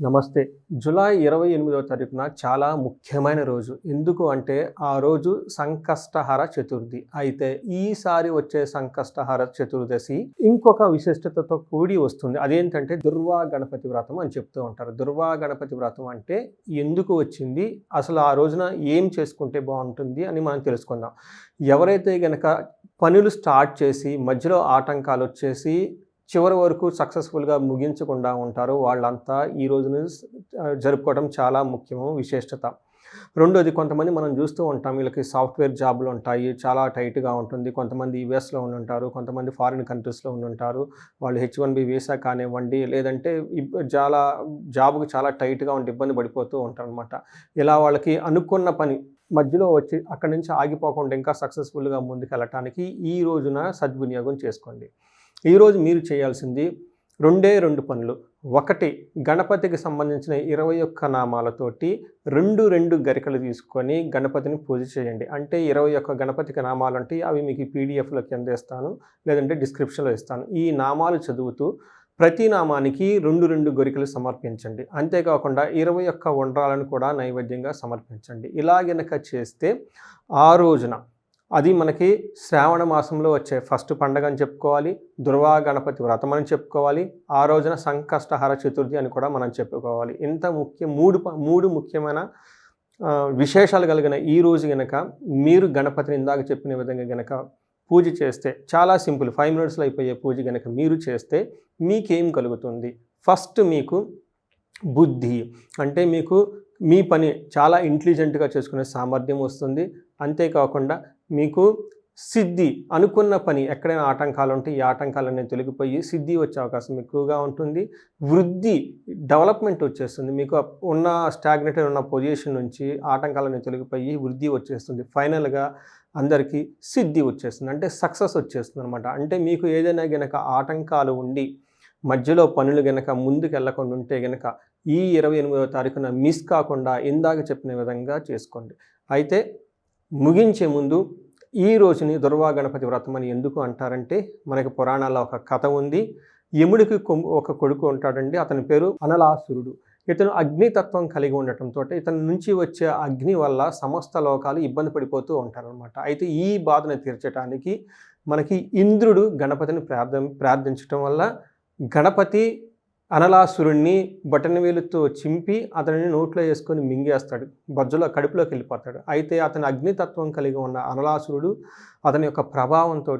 నమస్తే. జులై ఇరవై ఎనిమిదవ తారీఖున చాలా ముఖ్యమైన రోజు. ఎందుకు అంటే ఆ రోజు సంకష్టహర చతుర్థి. అయితే ఈసారి వచ్చే సంకష్టహర చతుర్దశి ఇంకొక విశిష్టతతో కూడి వస్తుంది. అదేంటంటే దుర్వా గణపతి వ్రతం అని చెప్తూ ఉంటారు. దుర్వా గణపతి వ్రతం అంటే ఎందుకు వచ్చింది? అసలు ఆ రోజున ఏం చేసుకుంటే బాగుంటుంది అని మనం తెలుసుకుందాం. ఎవరైతే గనక పనులు స్టార్ట్ చేసి మధ్యలో ఆటంకాలు వచ్చేసి చివరి వరకు సక్సెస్ఫుల్గా ముగించకుండా ఉంటారు. వాళ్ళంతా ఈ రోజున జరుపుకోవడం చాలా ముఖ్యము విశేషత. రెండోది కొంతమంది మనం చూస్తూ ఉంటాం వీళ్ళకి సాఫ్ట్వేర్ జాబ్లు ఉంటాయి చాలా టైట్గా ఉంటుంది. కొంతమంది యుఎస్లో ఉండి ఉంటారు కొంతమంది ఫారిన్ కంట్రీస్లో ఉండి ఉంటారు వాళ్ళు హెచ్ వన్ బి వీసా కానివ్వండి లేదంటే చాలా జాబ్కి చాలా టైట్గా ఉండి ఇబ్బంది పడిపోతూ ఉంటారు అనమాట ఇలా వాళ్ళకి అనుకున్న పని మధ్యలో వచ్చి అక్కడి నుంచి ఆగిపోకుండా ఇంకా సక్సెస్ఫుల్గా ముందుకు వెళ్ళటానికి ఈ రోజున సద్వినియోగం చేసుకోండి. ఈరోజు మీరు చేయాల్సింది రెండే రెండు పనులు. ఒకటి గణపతికి సంబంధించిన ఇరవై ఒక్క నామాలతోటి రెండు రెండు గరికలు తీసుకొని గణపతిని పూజ చేయండి. అంటే ఇరవై ఒక్క గణపతికి నామాలు అంటే అవి మీకు పీడిఎఫ్లో కింద ఇస్తాను లేదంటే డిస్క్రిప్షన్లో ఇస్తాను. ఈ నామాలు చదువుతూ ప్రతి నామానికి రెండు రెండు గొరికలు సమర్పించండి. అంతేకాకుండా ఇరవై ఒక్క వండ్రాలను కూడా నైవేద్యంగా సమర్పించండి. ఇలా గనక చేస్తే ఆ రోజున అది మనకి శ్రావణ మాసంలో వచ్చే ఫస్ట్ పండగ అని చెప్పుకోవాలి దుర్వా గణపతి వ్రతం అని చెప్పుకోవాలి ఆ రోజున సంకష్టహర చతుర్థి అని కూడా మనం చెప్పుకోవాలి. ఇంత ముఖ్య మూడు ప- మూడు ముఖ్యమైన విశేషాలు కలిగిన ఈ రోజు గనక మీరు గణపతిని ఇందాక చెప్పిన విధంగా గనక పూజ చేస్తే చాలా సింపుల్ ఫైవ్ మినిట్స్లో అయిపోయే పూజ గనక మీరు చేస్తే మీకేం కలుగుతుంది? ఫస్ట్ మీకు బుద్ధి అంటే మీకు మీ పని చాలా ఇంటెలిజెంట్గా చేసుకునే సామర్థ్యం వస్తుంది. అంతేకాకుండా మీకు సిద్ధి అనుకున్న పని ఎక్కడైనా ఆటంకాలు ఉంటే ఈ ఆటంకాలన్నీ తొలగిపోయి సిద్ధి వచ్చే అవకాశం ఎక్కువగా ఉంటుంది. వృద్ధి డెవలప్మెంట్ వచ్చేస్తుంది. మీకు ఉన్న స్టాగ్నేటెడ్ ఉన్న పొజిషన్ నుంచి ఆటంకాలన్నీ తొలగిపోయి వృద్ధి వచ్చేస్తుంది. ఫైనల్గా అందరికీ సిద్ధి వచ్చేస్తుంది. అంటే సక్సెస్ వచ్చేస్తుంది అనమాట అంటే మీకు ఏదైనా గనక ఆటంకాలు ఉండి మధ్యలో పనులు గనక ముందుకు వెళ్ళకుండా ఉంటే గనక ఈ ఇరవై ఎనిమిదవ తారీఖున మిస్ కాకుండా ఇందాక చెప్పిన విధంగా చేసుకోండి. అయితే ముగించే ముందు ఈ రోజుని దుర్వా గణపతి వ్రతం అని ఎందుకు అంటారంటే మనకి పురాణాల్లో ఒక కథ ఉంది. యముడికి ఒక కొడుకు ఉంటాడండి. అతని పేరు అనలాసురుడు. ఇతను అగ్నితత్వం కలిగి ఉండటంతో ఇతని నుంచి వచ్చే అగ్ని వల్ల సమస్త లోకాలు ఇబ్బంది పడిపోతూ ఉంటారనమాట అయితే ఈ బాధను తీర్చడానికి మనకి ఇంద్రుడు గణపతిని ప్రార్థ ప్రార్థించటం వల్ల గణపతి అనలాసురుణ్ణి బటన్ వేలుతో చింపి అతనిని నోట్లో వేసుకొని మింగేస్తాడు. బజ్జులో కడుపులోకి వెళ్ళిపోతాడు. అయితే అతని అగ్నితత్వం కలిగి ఉన్న అనలాసురుడు అతని యొక్క ప్రభావంతో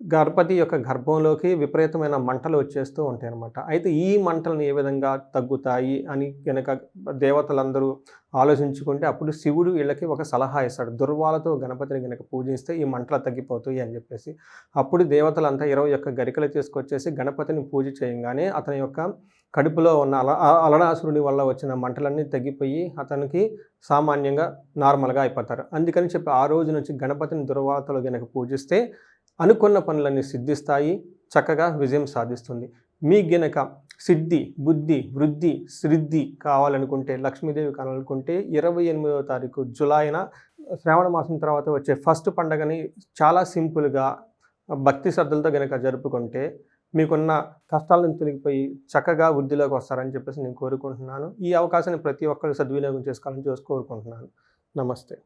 గణపతి యొక్క గర్భంలోకి విపరీతమైన మంటలు వచ్చేస్తూ ఉంటాయి అన్నమాట. అయితే ఈ మంటలను ఏ విధంగా తగ్గుతాయి అని కనుక దేవతలందరూ ఆలోచించుకుంటే అప్పుడు శివుడు వీళ్ళకి ఒక సలహా ఇస్తాడు. దుర్వాలతో గణపతిని కనుక పూజిస్తే ఈ మంటలు తగ్గిపోతాయి అని చెప్పేసి. అప్పుడు దేవతలంతా ఇరవై ఒక్క గరికలు తీసుకొచ్చేసి గణపతిని పూజ చేయంగానే అతని యొక్క కడుపులో ఉన్న అల అలనాసురుని వల్ల వచ్చిన మంటలన్నీ తగ్గిపోయి అతనికి సామాన్యంగా నార్మల్గా అయిపోతారు. అందుకని చెప్పి ఆ రోజు నుంచి గణపతిని దుర్వాలతలో గనక పూజిస్తే అనుకున్న పనులన్నీ సిద్ధిస్తాయి. చక్కగా విజయం సాధిస్తుంది. మీ గనక సిద్ధి బుద్ధి వృద్ధి సిద్ధి కావాలనుకుంటే లక్ష్మీదేవి కావాలనుకుంటే ఇరవై ఎనిమిదవ తారీఖు జులైన శ్రావణ మాసం తర్వాత వచ్చే ఫస్ట్ పండగని చాలా సింపుల్గా భక్తి శ్రద్ధలతో గనక జరుపుకుంటే మీకున్న కష్టాలను తొలగిపోయి చక్కగా వృద్ధిలోకి వస్తారని చెప్పేసి నేను కోరుకుంటున్నాను. ఈ అవకాశాన్ని ప్రతి ఒక్కరు సద్వినియోగం చేసుకోవాలని చూసి కోరుకుంటున్నాను. నమస్తే.